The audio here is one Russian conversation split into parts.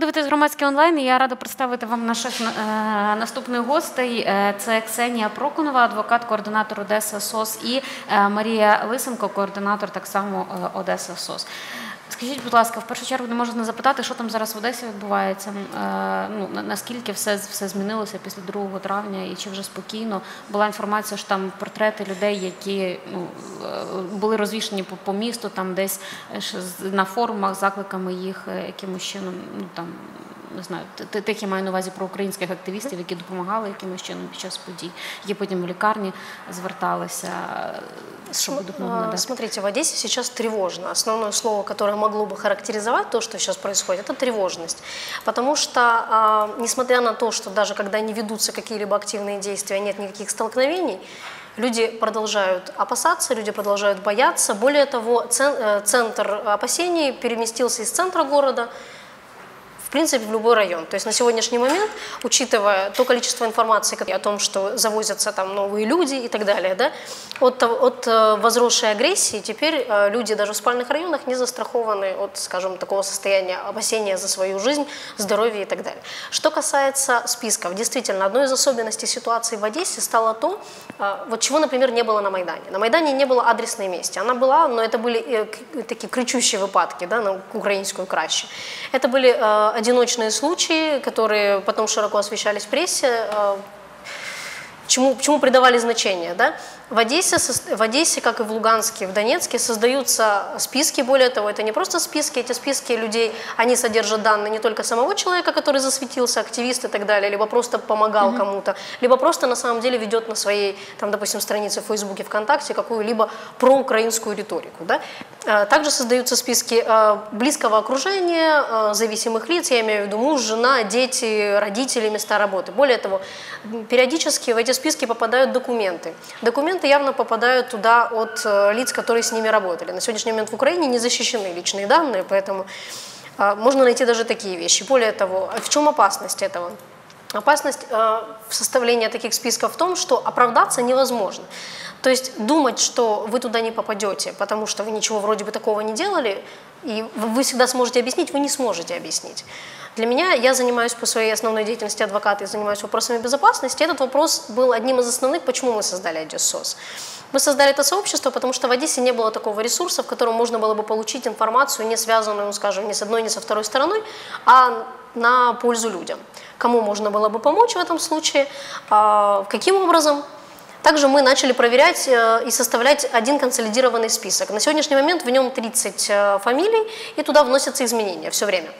Ви дивитесь громадський онлайн. і Я рада представити вам наших е, наступних гостей. Е, Це Ксенія Прокунова, адвокат, координатор Одеса СОС, і е, Марія Лисенко, координатор так само Одеса СОС. Скажіть, будь ласка, в першу чергу не можна запитати, що там зараз в Одесі відбувається. Е, Ну наскільки все все змінилося після 2 травня, і чи вже спокійно? Була інформація, що там портрети людей, які ну е, були розвішені по, по місту, там десь е, на форумах закликами їх якимось чином, ну там не знаю, тих я маю на увазі про українських активістів, які допомагали якимось чином під час подій, які потім в лікарні зверталися, допомогу а, надати. Смотрите, в Одессе сейчас тревожно. Основное слово, которое могло бы характеризовать то, что сейчас происходит, это тревожность. Потому что, а, несмотря на то, что даже когда не ведутся какие-либо активные действия, нет никаких столкновений, люди продолжают опасаться, люди продолжают бояться. Более того, э, центр опасений переместился из центра города в принципе, в любой район. То есть на сегодняшний момент, учитывая то количество информации о том, что завозятся там новые люди и так далее, да, от, от э, возросшей агрессии теперь э, люди даже в спальных районах не застрахованы от, скажем, такого состояния опасения за свою жизнь, здоровье и так далее. Что касается списков, действительно, одной из особенностей ситуации в Одессе стало то, э, вот чего, например, не было на Майдане. На Майдане не было адресной мести. Она была, но это были такие кричущие выпадки, да, на украинскую краще. Это были одиночные случаи, которые потом широко освещались в прессе, э, чему, чему придавали значение. Да? В, Одессе, в Одессе, как и в Луганске, в Донецке, создаются списки. Более того, это не просто списки, эти списки людей, они содержат данные не только самого человека, который засветился, активист и так далее, либо просто помогал кому-то, либо просто на самом деле ведет на своей, там, допустим, странице в Фейсбуке, ВКонтакте какую-либо проукраинскую риторику. Да? Э, Также создаются списки э, близкого окружения, э, зависимых лиц, я имею в виду муж, жена, дети, родители, места работы. Более того, периодически в эти списки попадают документы. Документы явно попадают туда от э, лиц, которые с ними работали. На сегодняшний момент в Украине не защищены личные данные, поэтому э, можно найти даже такие вещи. Более того, в чем опасность этого? Опасность э, в составлении таких списков в том, что оправдаться невозможно. То есть думать, что вы туда не попадете, потому что вы ничего вроде бы такого не делали, и вы всегда сможете объяснить, вы не сможете объяснить. Для меня, я занимаюсь по своей основной деятельности адвоката, я занимаюсь вопросами безопасности. Этот вопрос был одним из основных, почему мы создали Одессос. Мы создали это сообщество, потому что в Одессе не было такого ресурса, в котором можно было бы получить информацию, не связанную, ну, скажем, ни с одной, ни со второй стороной, а на пользу людям. Кому можно было бы помочь в этом случае, а, каким образом. Также мы начали проверять э, и составлять один консолидированный список. На сегодняшний момент в нем 30 э, фамилий, и туда вносятся изменения все время.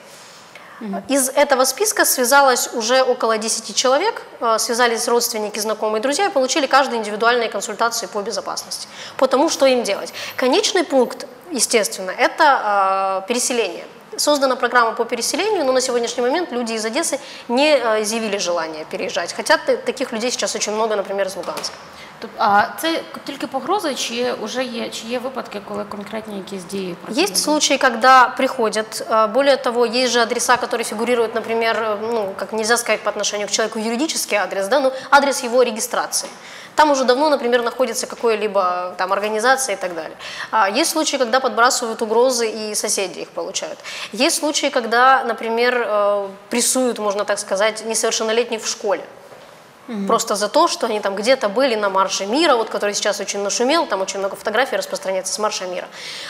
Из этого списка связалось уже около 10 человек, э, связались родственники, знакомые, друзья и получили каждый индивидуальные консультации по безопасности, по тому, что им делать. Конечный пункт, естественно, это переселение. Создана программа по переселению, но на сегодняшний момент люди из Одессы не э, изъявили желание переезжать. Хотя таких людей сейчас очень много, например, из Луганска. Тобто, а це тільки погрози, чи вже є, чи є випадки, коли конкретні якісь дії проти Есть людей? случаи, когда приходят, э, более того, есть же адреса, которые фигурируют, например, э, ну, как нельзя сказать по отношению к человеку юридический адрес, да, но адрес его регистрации. Там уже давно, например, находится какой-либо там организация и так далее. А Есть случаи, когда подбрасывают угрозы и соседи их получают. Есть случаи, когда, например, э, прессуют, можно так сказать, несовершеннолетних в школе. Просто за то, что они там где-то были на марше мира, вот который сейчас очень нашумел, там очень много фотографий распространяется с марша мира.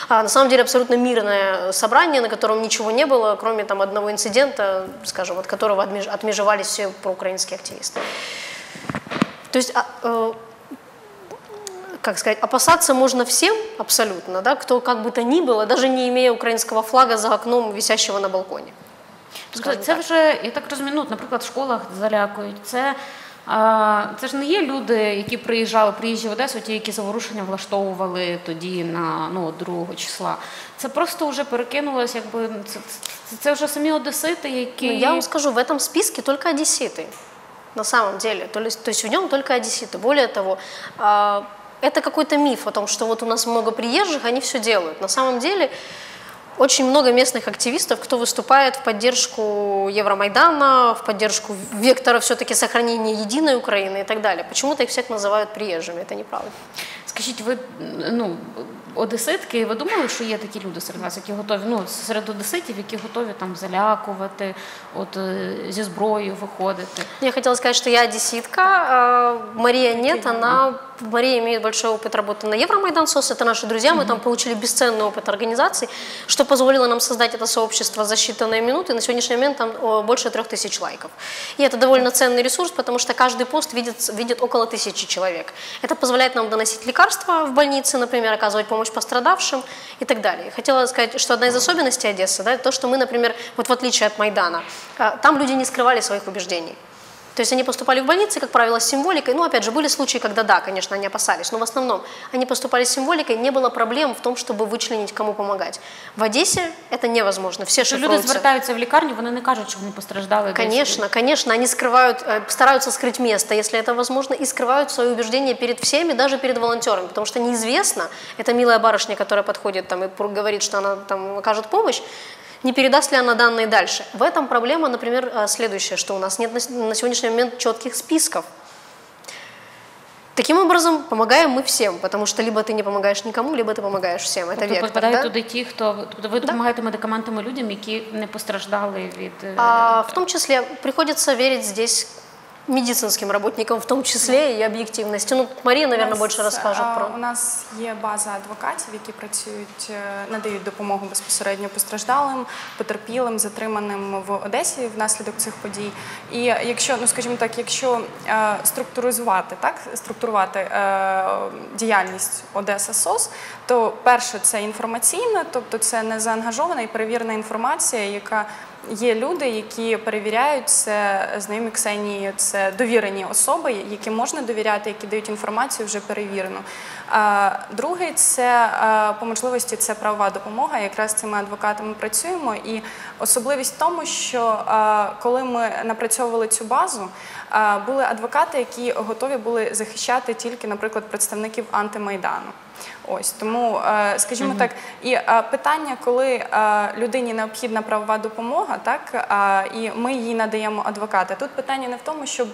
А на самом деле абсолютно мирное собрание, на котором ничего не было, кроме там одного инцидента, скажем, от которого отмеж- отмежевались все проукраинские активисты. То есть, а, э, как сказать, опасаться можно всем абсолютно, да, кто как бы то ни было, даже не имея украинского флага за окном, висящего на балконе. Це вже, я так розумію, ну, наприклад, в школах залякують. Це, а, це ж не є люди, які приїжджали, приїжджі в Одесу, ті, які заворушення влаштовували тоді на ну, 2 числа. Це просто вже перекинулось, якби це, це, це вже самі одесити, які. Ну, я вам скажу, в этом списке только одесситы. На самом деле. То есть, то есть в нем только одесситы. Более того, а, это какой-то миф о том, что вот у нас много приезжих, они все делают. На самом деле очень много местных активистов, кто выступает в поддержку Евромайдана, в поддержку вектора все-таки сохранения единой Украины и так далее. Почему-то их всех называют приезжими, это неправда. Скажіть, ви ну одеситки, ви думали, що є такі люди серед вас, які готові, ну, серед одеситів, які готові там залякувати, от е, зі зброєю виходити? Я хотела сказать, что я одесситка, а Мария нет, она Мария имеет большой опыт работы на Евромайдан СОС, это наши друзья, мы там получили бесценный опыт организации, что позволило нам создать это сообщество за считанные минуты, на сегодняшний момент там о, больше трех тысяч лайков. И это довольно ценный ресурс, потому что каждый пост видит, видит около тысячи человек. Это позволяет нам доносить лекарства в больнице, например, оказывать помощь пострадавшим и так далее. Хотела сказать, что одна из особенностей Одессы, да, то, что мы, например, вот в отличие от Майдана, а, там люди не скрывали своих убеждений. То есть они поступали в больницы, как правило, с символикой. Ну, опять же, были случаи, когда да, конечно, они опасались, но в основном они поступали с символикой, не было проблем в том, чтобы вычленить, кому помогать. В Одессе это невозможно. Все Що люди звертаються в лікарню, вони не кажуть, що вони постраждали. десь. Конечно, конечно, они скрывают, э, стараются скрыть место, если это возможно, и скрывают свои убеждения перед всеми, даже перед волонтерами, потому что неизвестно, эта милая барышня, которая подходит там и говорит, что она там окажет помощь, не передаст ли она данные дальше. В этом проблема, например, э, следующее, что у нас нет на с- на сегодняшний момент четких списков. Таким образом, помогаем мы всем, потому что либо ты не помогаешь никому, либо ты помогаешь всем. Это Тобто вектор, попадають да? туди ті, хто тобто ви допомагаєте медикаментами людям, які не постраждали від е, А, в том числе приходится верить здесь медицинским работникам, в том числе и объективности. Ну, Мария, наверное, нас, больше расскажет про... У нас є база адвокатів, які працюють, е, надають допомогу безпосередньо постраждалим, потерпілим, затриманим в Одесі внаслідок цих подій. І якщо, ну скажімо так, якщо е, структуризувати так, структурувати е, діяльність Одеса СОС, то перше це інформаційна, тобто це не заангажована і перевірена інформація, яка Є люди, які перевіряють це знайомі Ксенії, це довірені особи, які можна довіряти, які дають інформацію вже перевірену. Другий це по можливості це правова допомога. Якраз цими адвокатами працюємо. І особливість в тому, що коли ми напрацьовували цю базу, були адвокати, які готові були захищати тільки, наприклад, представників антимайдану. Ось тому, скажімо так, і питання, коли людині необхідна правова допомога, так і ми їй надаємо адвоката. Тут питання не в тому, щоб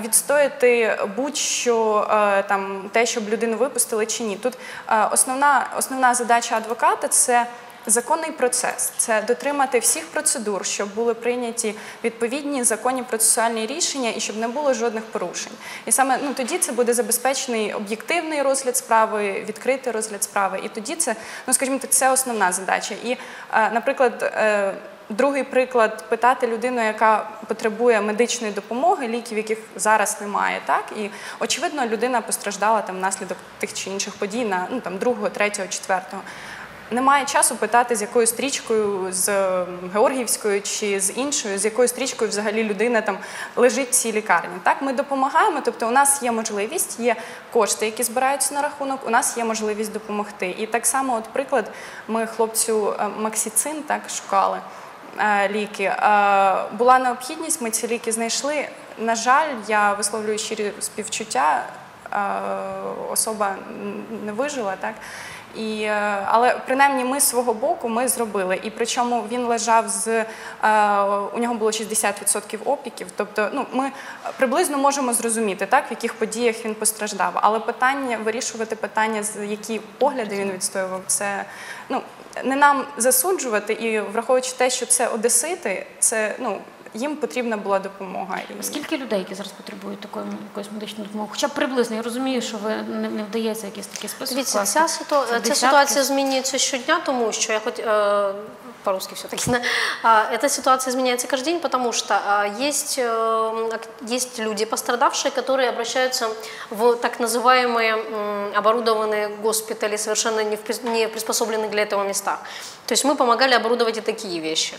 відстояти будь-що там те, щоб людину випустили чи ні. Тут е, основна, основна задача адвоката це. Законний процес це дотримати всіх процедур, щоб були прийняті відповідні законні процесуальні рішення і щоб не було жодних порушень. І саме ну тоді це буде забезпечений об'єктивний розгляд справи, відкритий розгляд справи. І тоді це, ну скажімо так, це основна задача. І, е, наприклад, е, Другий приклад питати людину, яка потребує медичної допомоги, ліків, яких зараз немає, так і очевидно, людина постраждала там внаслідок тих чи інших подій на ну там другого, третього, четвертого. Немає часу питати, з якою стрічкою, з Георгіївською чи з іншою, з якою стрічкою взагалі людина там лежить в цій лікарні. Так, ми допомагаємо, тобто у нас є можливість, є кошти, які збираються на рахунок, у нас є можливість допомогти. І так само, от приклад, ми хлопцю е, Максіцин так шукали ліки. Е, Була необхідність, ми ці ліки знайшли. На жаль, я висловлюю щирі співчуття, е, особа не вижила, так. І, е, але принаймні ми з свого боку ми зробили. І причому він лежав з е, у нього було 60% опіків. Тобто, ну ми приблизно можемо зрозуміти, так в яких подіях він постраждав. Але питання вирішувати питання, з які погляди він відстоював, це ну не нам засуджувати і враховуючи те, що це одесити, це ну їм потрібна була допомога. І... Скільки людей, які зараз потребують такої якоїсь медичної допомоги? Хоча б приблизно, я розумію, що ви не, не вдається якийсь такий список. Дивіться, скласти. ця, ситу... Це ця десятки? ситуація змінюється щодня, тому що я хоч э, по-русски все-таки, да? а, эта ситуация изменяется каждый день, потому что а, есть, э, ак- есть люди, пострадавшие, которые обращаются в так называемые м, оборудованные госпитали, совершенно не, в прис- не приспособленные для этого места. То есть мы помогали оборудовать и такие вещи.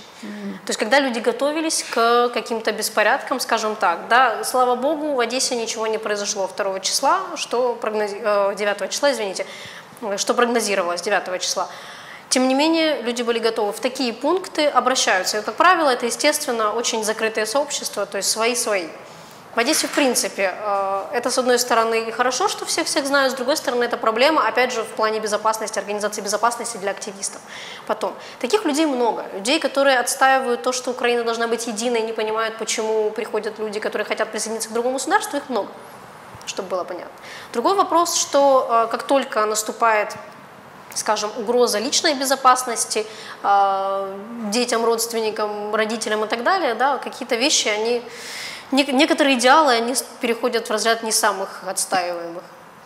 То есть когда люди готовились к каким-то беспорядкам, скажем так, да, слава богу, в Одессе ничего не произошло 2 числа, что прогнози... э, 9 числа, извините, э, что прогнозировалось 9 числа. Тем не менее, люди были готовы. В такие пункты обращаются. И, как правило, это, естественно, очень закрытые сообщества, то есть свои-свои. В Одессе, в принципе, э, это, с одной стороны, хорошо, что всех всех знают, с другой стороны, это проблема, опять же, в плане безопасности, организации безопасности для активистов. Потом, таких людей много. Людей, которые отстаивают то, что Украина должна быть единой, не понимают, почему приходят люди, которые хотят присоединиться к другому государству, их много, чтобы было понятно. Другой вопрос, что э, как только наступает скажем, угроза личной безопасности, э, детям, родственникам, родителям и так далее, да, какие-то вещи, они, некоторые идеалы, они с- переходят в разряд не самых отстаиваемых.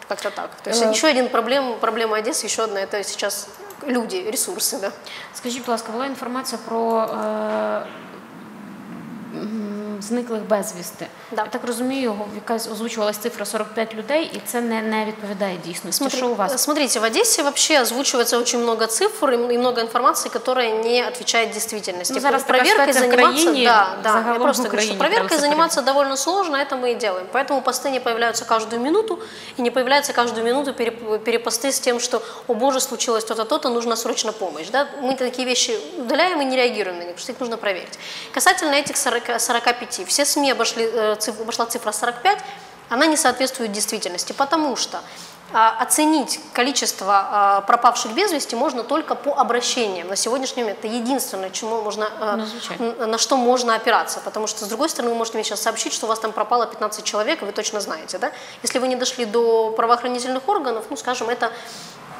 Как-то так. То есть Э. еще один проблем, проблема Одессы, еще одна, это сейчас люди, ресурсы, да. Скажіть, будь ласка, була інформація про е, м, зниклих безвісти. Да. Я так розумію, якась озвучувалась цифра 45 людей, і це не, не відповідає дійсності. Смотри- Що у вас? Смотрите, в Одессе вообще озвучивается очень много цифр и и много информации, которая не отвечает действительности. Ну, зараз така проверкой ситуація в заниматься, країні, да, да, я загалом просто в говорю, что Україні проверкой треба це заниматься довольно сложно, это мы и делаем. Поэтому посты не появляются каждую минуту, и не появляются каждую минуту переп- перепосты с тем, что, о боже, случилось то-то, то-то, нужна срочно помощь. Да? Мы такие вещи удаляем и не реагируем на них, потому что их нужно проверить. Касательно этих 40, 45, все СМИ обошли, э, циф- обошла цифра 45, она не соответствует действительности, потому что а, оценить количество а, пропавших без вести можно только по обращениям. На сегодняшний момент это единственное, чему можно, а, Ну, на что можно опираться. Потому что, с другой стороны, вы можете мне сейчас сообщить, что у вас там пропало 15 человек, и вы точно знаете. Да? Если вы не дошли до правоохранительных органов, ну, скажем, это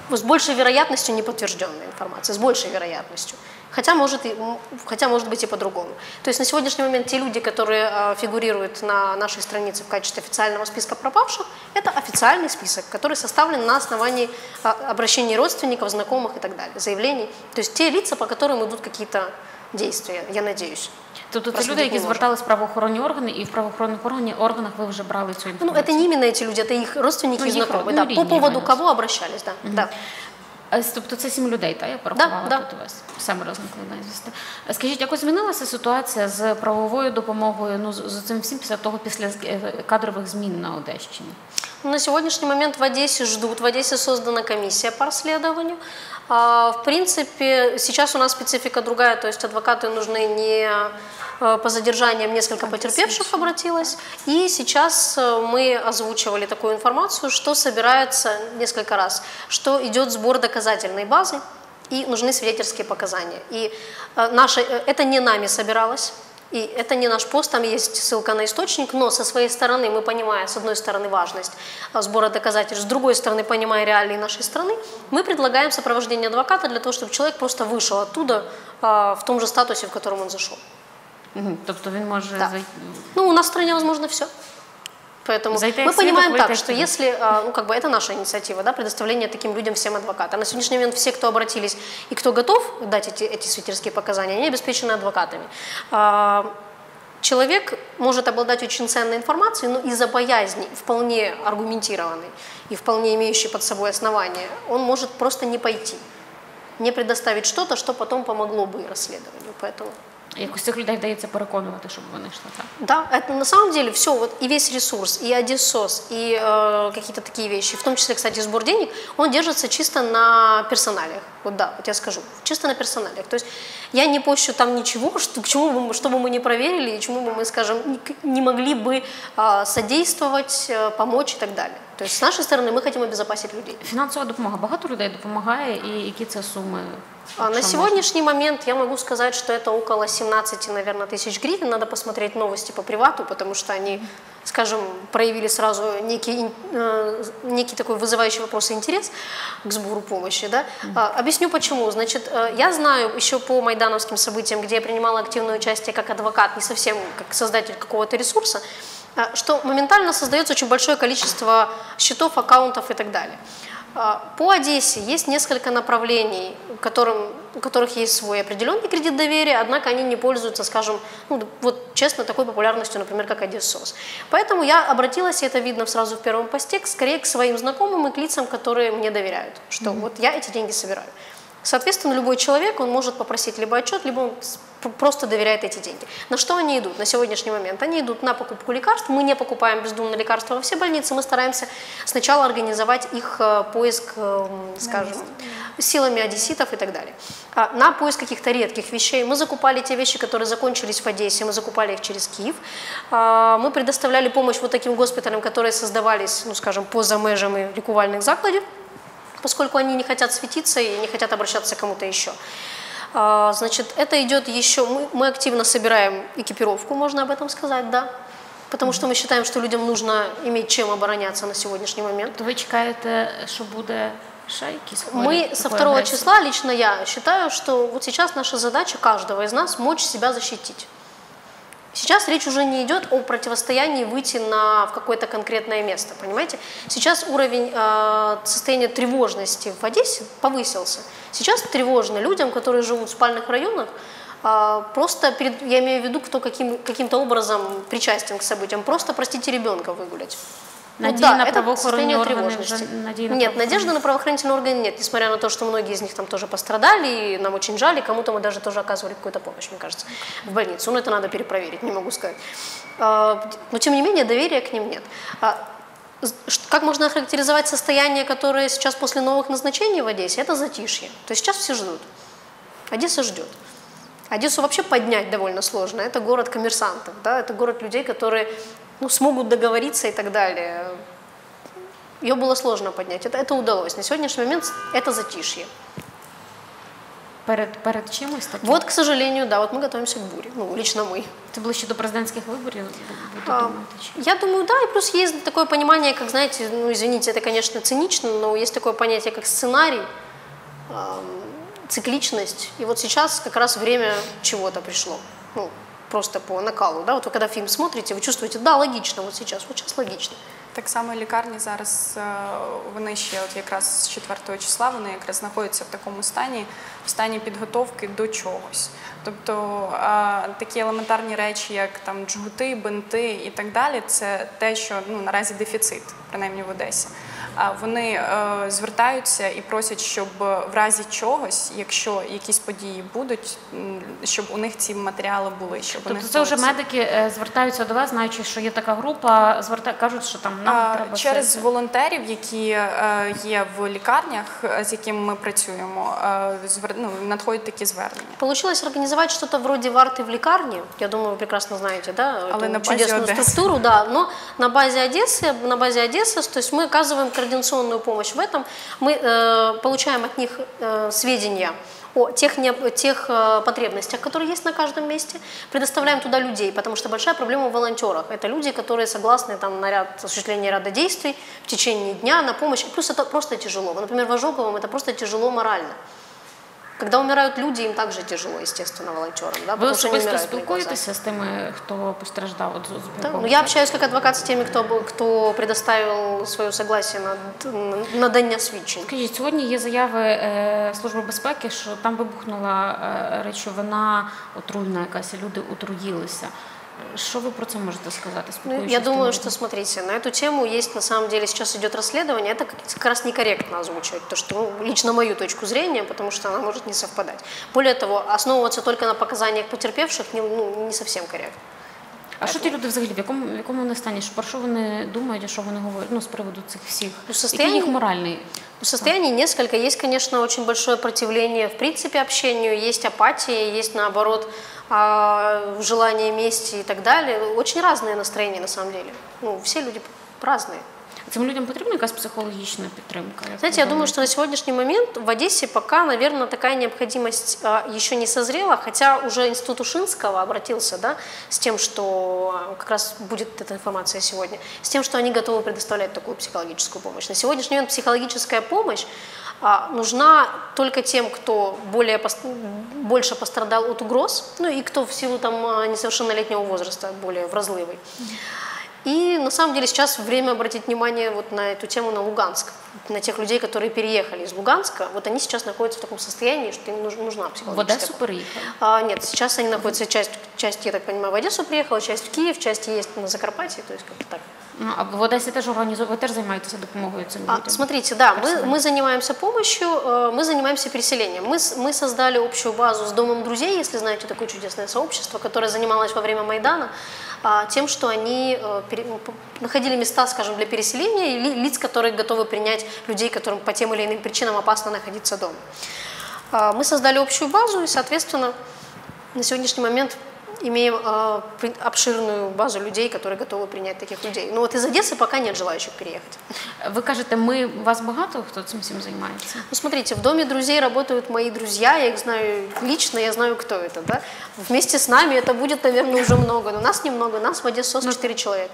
с большей вероятностью неподтвержденная информация, с большей вероятностью. Хотя может, и, м, хотя может быть и по-другому. То есть на сегодняшний момент те люди, которые э, фигурируют на нашей странице в качестве официального списка пропавших, это официальный список, который составлен на основании э, обращений родственников, знакомых и так далее, заявлений. То есть те лица, по которым идут какие-то действия, я надеюсь. Тобто це Прослідити люди, які не можна. звертались в правоохоронні органи, і в правоохоронних органі- органах ви вже брали цю Ну, інформацію. это не именно эти люди, это их родственники Ну, и их знакомые. род- да, ну, по линии поводу имеется. кого обращались, да. да. Е, Тобто це сім людей, так? Я порахувала да. тут у вас саме безвісти. Е, Скажіть, якось змінилася ситуація з правовою допомогою? Ну з, цим всім після того, після е, кадрових змін на Одещині? На сегодняшний момент в Одессе ждут. В Одессе создана комиссия по расследованию. А, В принципе, сейчас у нас специфика другая, то есть адвокаты нужны не э, по задержаниям несколько потерпевших обратилось. И сейчас э, мы озвучивали такую информацию, что собирается несколько раз, что идет сбор доказательной базы и нужны свидетельские показания. И э, наше, э, это не нами собиралось, и это не наш пост, там есть ссылка на источник, но со своей стороны мы, понимая, с одной стороны, важность а, сбора доказательств, с другой стороны, понимая реалии нашей страны, мы предлагаем сопровождение адвоката для того, чтобы человек просто вышел оттуда а, в том же статусе, в котором он зашел. Мгм. Тобто він може Да. зайти. Ну, у нас в стране возможно все. Поэтому мы понимаем так, что если, а, ну, как бы это наша инициатива, да, предоставление таким людям всем адвоката. На сегодняшний момент все, кто обратились и кто готов дать эти, эти свидетельские показания, они обеспечены адвокатами. А, Человек может обладать очень ценной информацией, но из-за боязни, вполне аргументированной и вполне имеющей под собой основания, он может просто не пойти, не предоставить что-то, что потом помогло бы расследованию. Поэтому Якось цих людей вдається переконувати, щоб вони йшли так. да, это на самом деле все, вот и весь ресурс, и Одессос, и э, какие-то такие вещи, в том числе, кстати, сбор денег, он держится чисто на персоналиях. Вот да, вот я скажу, чисто на персоналиях. То есть я не пощу там ничего, что, к чему бы, что бы мы не проверили, и чему бы мы, скажем, не могли бы э, содействовать, э, помочь и так далее. То есть с нашей стороны мы хотим обезопасить людей. Фінансова допомога. Багато людей допомагає, і які це суми? А На якщо сегодняшний момент я могу сказать, что это около 17, наверное, тысяч гривен. Надо посмотреть новости по привату, потому что они, скажем, проявили сразу некий, ин- э, некий такой вызывающий вопрос и интерес к сбору помощи. Да? А, Объясню почему. Значит, э, я знаю еще по майдановским событиям, где я принимала активное участие как адвокат, не совсем как создатель какого-то ресурса, а, что моментально создается очень большое количество счетов, аккаунтов и так далее. А, По Одессе есть несколько направлений, которым, у которых есть свой определенный кредит доверия, однако они не пользуются, скажем, ну, вот честно, такой популярностью, например, как Одессос. Поэтому я обратилась, и это видно сразу в первом посте, скорее к своим знакомым и к лицам, которые мне доверяют, что вот я эти деньги собираю. Соответственно, любой человек, он может попросить либо отчет, либо он просто доверяет эти деньги. На что они идут на сегодняшний момент? Они идут на покупку лекарств. Мы не покупаем бездумно лекарства во все больницы. Мы стараемся сначала организовать их э, поиск, э, скажем, силами одесситов и так далее. А, На поиск каких-то редких вещей. Мы закупали те вещи, которые закончились в Одессе, мы закупали их через Киев. А, Мы предоставляли помощь вот таким госпиталям, которые создавались, ну, скажем, поза межами лікувальних закладів поскольку они не хотят светиться и не хотят обращаться к кому-то еще. А, Значит, это идет еще, мы, мы активно собираем экипировку, можно об этом сказать, да, потому что мы считаем, что людям нужно иметь чем обороняться на сегодняшний момент. То ви чекаєте, що буде Ще якісь хвилі Мы такої со второго агресії? числа, лично я считаю, что вот сейчас наша задача каждого из нас мочь себя защитить. Сейчас речь уже не идет о противостоянии выйти на в какое-то конкретное место, понимаете? Сейчас уровень э, состояния тревожности в Одессе повысился. Сейчас тревожно людям, которые живут в спальных районах, а, просто, перед, я имею в виду, кто каким, каким-то образом причастен к событиям, просто, простите, ребенка выгулять. Ну Надії да, на это правоохоронні состояние органи тревожности. вже надії на Нет, правоохоронні надежды на правоохранительные органы нет, несмотря на то, что многие из них там тоже пострадали, и нам очень жаль, и кому-то мы даже тоже оказывали какую-то помощь, мне кажется, в больницу. Но это надо перепроверить, не могу сказать. А, Но, тем не менее, доверия к ним нет. А, с- ш- Как можно охарактеризовать состояние, которое сейчас после новых назначений в Одессе? Это затишье. То есть сейчас все ждут. Одесса ждет. Одессу вообще поднять довольно сложно. Это город коммерсантов, да? это город людей, которые ну, смогут договориться и так далее. Ее было сложно поднять. Это, это удалось. На сегодняшний момент это затишье. перед, перед чимось таким? Вот, к сожалению, да, вот мы готовимся к буре. Ну, лично мы. Це ближче до президентських виборів буде А, думати? чи? Я думаю, да, и плюс есть такое понимание, как, знаете, ну, извините, это, конечно, цинично, но есть такое понятие, как сценарий, ам, цикличность. И вот сейчас как раз время чего-то пришло. Ну, просто по накалу, да, вот вы когда фильм смотрите, вы чувствуете, да, логично вот сейчас, вот сейчас логично. Так само лікарні зараз е, вони ще от якраз з 4 числа вони якраз знаходяться в такому стані, в стані підготовки до чогось. Тобто такі елементарні речі, як там джгути, бинти і так далі, це те, що ну наразі дефіцит, принаймні в Одесі А вони е, звертаються і просять, щоб в разі чогось, якщо якісь події будуть, м, щоб у них ці матеріали були. Щоб у Тобто них це вже були ці- медики е, звертаються до вас, знаючи, що є така група, зверта... кажуть, що там нам А, треба через це- волонтерів, які е, є в лікарнях, е, з якими ми працюємо, е, звер... ну, надходять такі звернення. Получилось организовать что-то вроде варты в лекарне. Я думаю, вы прекрасно знаете, да, Але эту на базе чудесную Одессы. структуру, да. Но на базе Одессы, на базе Одессы, то есть мы оказываем координационную помощь в этом. Мы э, получаем от них э, сведения о тех, не, тех э, потребностях, которые есть на каждом месте, предоставляем туда людей, потому что большая проблема в волонтерах. Это люди, которые согласны там, на ряд осуществления ряда действий в течение дня на помощь. Плюс это просто тяжело. Например, в Ожоговом это просто тяжело морально. Когда умирают люди, им также тяжело, естественно, волонтерам. Да, Вы особисто спілкуєтеся з тими, хто постраждав от з- з Да, ну, я общаюсь как адвокат с теми, кто, был- кто предоставил свое согласие на надання свідчень. Скажіть, сьогодні є заяви е, Служби безпеки, що там вибухнула е, речовина отруйна якась, і люди отруїлися. Що ви про це можете сказати? Ну, спілкуючись я з тими думаю, людьми? что, смотрите, на эту тему есть, на самом деле, сейчас идет расследование. Это как- как раз некорректно озвучивать, то, что, ну, лично мою точку зрения, потому что она может не совпадать. Более того, основываться только на показаниях потерпевших не, ну, не совсем корректно. А що ті люди взагалі в якому в якому вони стані? Що про що вони думають, а що вони говорять? Ну з приводу цих всіх Ну, состояние- Який їх моральний? Ну, Состояний несколько. Есть, конечно, очень большое противление в принципе общению, есть апатия, есть наоборот а, желание мести и так далее. Очень разные настроения на самом деле. Ну, все люди разные. Цим людям потрібна якась психологічна підтримка? як Знаете, ви я думаю, думаєте? что на сегодняшний момент в Одессе пока, наверное, такая необходимость а, еще не созрела, хотя уже Институт Ушинского обратился да, с тем, что а, как раз будет эта информация сегодня, с тем, что они готовы предоставлять такую психологическую помощь. На сегодняшний момент психологическая помощь а, нужна только тем, кто более, больше пострадал от угроз, ну и кто в силу там а, несовершеннолетнего возраста более вразливый. И на самом деле сейчас время обратить внимание вот на эту тему на Луганск, на тех людей, которые переехали из Луганска. Вот они сейчас находятся в таком состоянии, что им нуж- нужна в психологическая Одесу помощь. переїхали? А, нет, сейчас они находятся, часть, часть, я так понимаю, в Одессу приехала, часть в Киев, часть есть на Закарпатье, то есть как-то так. Ну, а в Одесі теж організовує, ви теж займаєтеся допомогою цим А, людям? смотрите, да, мы, мы занимаемся помощью, э, мы занимаемся переселением. Мы, с- мы создали общую базу с Домом друзей, если знаете такое чудесное сообщество, которое занималось во время Майдана а, тем, что они э, пере- ну, п- находили места, скажем, для переселения и ли- лиц, которые готовы принять людей, которым по тем или иным причинам опасно находиться дома. А, Мы создали общую базу и, соответственно, на сегодняшний момент имеем э, обширную базу людей, которые готовы принять таких людей. Но вот из Одессы пока нет желающих переехать. Ви кажете, ми вас багато хто цим всім займається? Ну, смотрите, в доме друзей работают мои друзья, я их знаю лично, я знаю, кто это, да. Вместе с нами это будет, наверное, уже много, но нас немного, нас в Одессос 4 человека.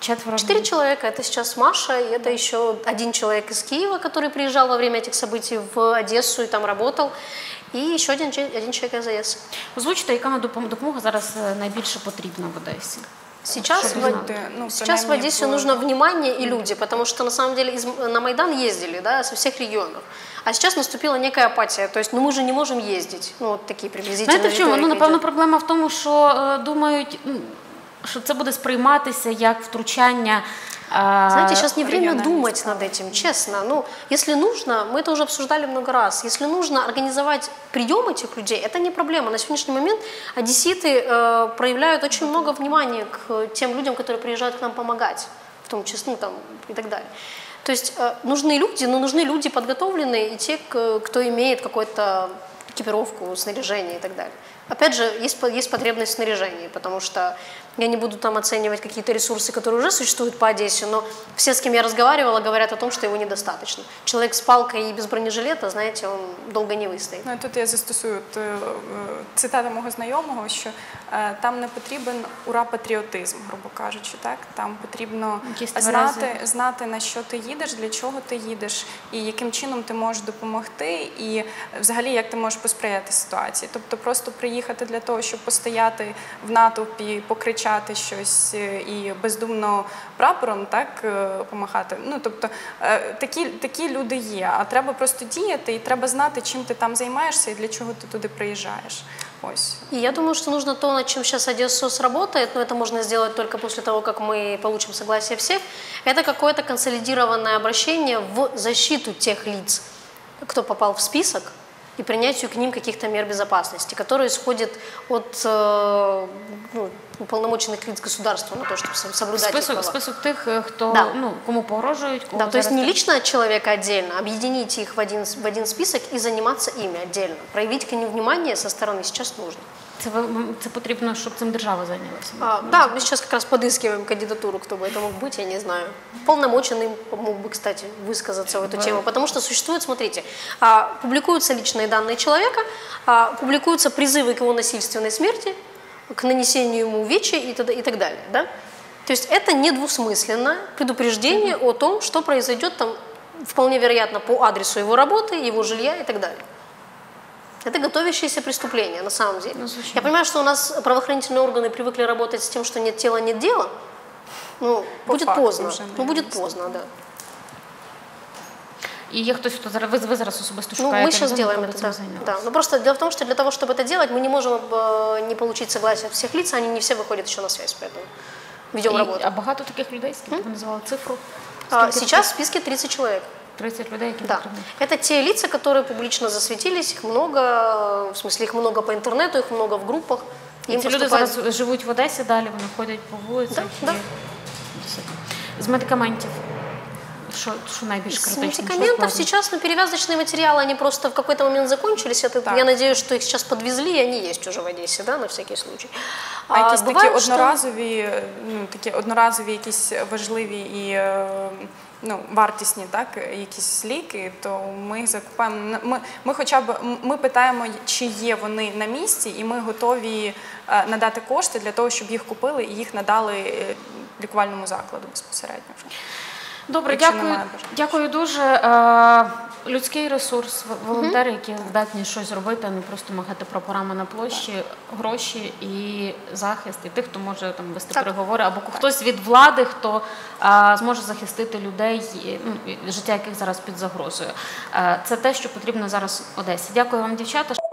Четверо. Четыре человека. Это сейчас Маша, и это еще один человек из Киева, который приезжал во время этих событий в Одессу и там работал. И еще один, че- один человек из Одессы. Озвучте, яка допом- допомога зараз е, найбільше потрібна в Одесі? Сейчас, Чтобы в, знать. Ну, сейчас в принаймні, Одессе в- нужно внимание и люди, потому что на самом деле из, на Майдан ездили да, со всех регионов. А сейчас наступила некая апатия. То есть, ну мы же не можем ездить. Ну, вот такие приблизительно. Знаєте, в чому? Ну, риторика напевно, идет. проблема в тому, що е, думають, м, що це буде сприйматися як втручання. е, Знаете, сейчас не время думать над этим, честно. Ну, если нужно, мы это уже обсуждали много раз, если нужно организовать прием этих людей, это не проблема. На сегодняшний момент одесситы э, проявляют очень много внимания к тем людям, которые приезжают к нам помогать, в том числе, ну, там, и так далее. То есть э, нужны люди, но нужны люди подготовленные и те, кто имеет какую-то экипировку, снаряжение и так далее. Опять же, есть, есть потребность в снаряжении, потому что я не буду там оценивать какие-то ресурсы, которые уже существуют по Одессе, но все, с кем я разговаривала, говорят о том, что его недостаточно. Человек с палкой и без бронежилета, знаете, он долго не выстоит. Ну, і тут я застосую от, е, е, цитату мого знайомого, що е, там не потрібен ура-патріотизм, грубо кажучи, так там потрібно Якісь знати, тверези. знати на що ти їдеш, для чого ти їдеш, і яким чином ти можеш допомогти, і взагалі як ти можеш посприяти ситуації. Тобто просто приїхати для того, щоб постояти в натовпі, покричати щось е, і бездумно прапором так е, помахати. Ну тобто е, такі, такі люди є. А треба просто діяти, і треба знати, чим ти там займаєшся і для чого ти туди приїжджаєш. Ось. И я думаю, что нужно то, над чем сейчас Одессос работает, но это можно сделать только после того, как мы получим согласие всех, это какое-то консолидированное обращение в защиту тех лиц, кто попал в список, и принятию к ним каких-то мер безопасности, которые исходят от э, ну, уполномоченных лиц государства на то, чтобы со- соблюдать их Список, права. список тих, е, хто Да. ну, кому погрожують, кого Да, то есть не лично от человека отдельно, объединить их в один, в один список и заниматься ими отдельно. Проявить к ним внимание со стороны сейчас нужно. Це, це потрібно, щоб цим держава зайнялася. А, да, мы сейчас как раз подыскиваем кандидатуру, кто бы это мог быть, я не знаю. Полномоченный мог бы, кстати, высказаться в эту тему, потому что существует, смотрите, а, публикуются личные данные человека, а, публикуются призывы к его насильственной смерти, к нанесению ему увечья и, т.д. и так далее, да? То есть это недвусмысленно предупреждение о том, что произойдет там, вполне вероятно, по адресу его работы, его жилья и так далее. Это готовящееся преступление, на самом деле. Ну, звучит. Я понимаю, что у нас правоохранительные органы привыкли работать с тем, что нет тела, нет дела. Ну, По будет факту поздно. уже, ну, будет наверное, поздно, да. І є хтось, хто зараз ви, ви зараз особисто Ну, шукаєте. мы сейчас людину, делаем яка это, би да. цим зайнялася. да. Но просто дело в том, что для того, чтобы это делать, мы не можем э, не получить согласия всех лиц, они не все выходят еще на связь, поэтому ведем І- работу. а багато таких людей, скільки ви назвали цифру? А, Скільки сейчас в списке 30 человек. 30 людей, які Да. потрібні. Это те лица, которые публично засветились, их много, в смысле их много по интернету, их много в группах. І Им ці люди поступает- зараз живуть в Одесі, далі вони ходять по вулицях. Да, і... да. Все. З медикаментів. Що, що найбільш Из критично? що медикаментов складно? сейчас, ну, перевязочные материалы, они просто в какой-то момент закончились. Это, Так. я надеюсь, что их сейчас подвезли, и они есть уже в Одессе, да, на всякий случай. А, якісь такі бывает, что- одноразові, ну такі одноразові, якісь важливі і е, ну, вартісні, так, якісь ліки, то ми їх закупаємо. Ми, ми хоча б ми питаємо, чи є вони на місці, і ми готові е, надати кошти для того, щоб їх купили і їх надали е, лікувальному закладу безпосередньо. Добре, якщо дякую, немає дякую дуже. Е, людський ресурс, волонтери, які здатні щось зробити, а не просто махати прапорами на площі, гроші і захист, і тих, хто може там вести Так. переговори, або хтось від влади, хто е, зможе захистити людей, ну, життя яких зараз під загрозою. Е, це те, що потрібно зараз Одесі. Дякую вам, дівчата.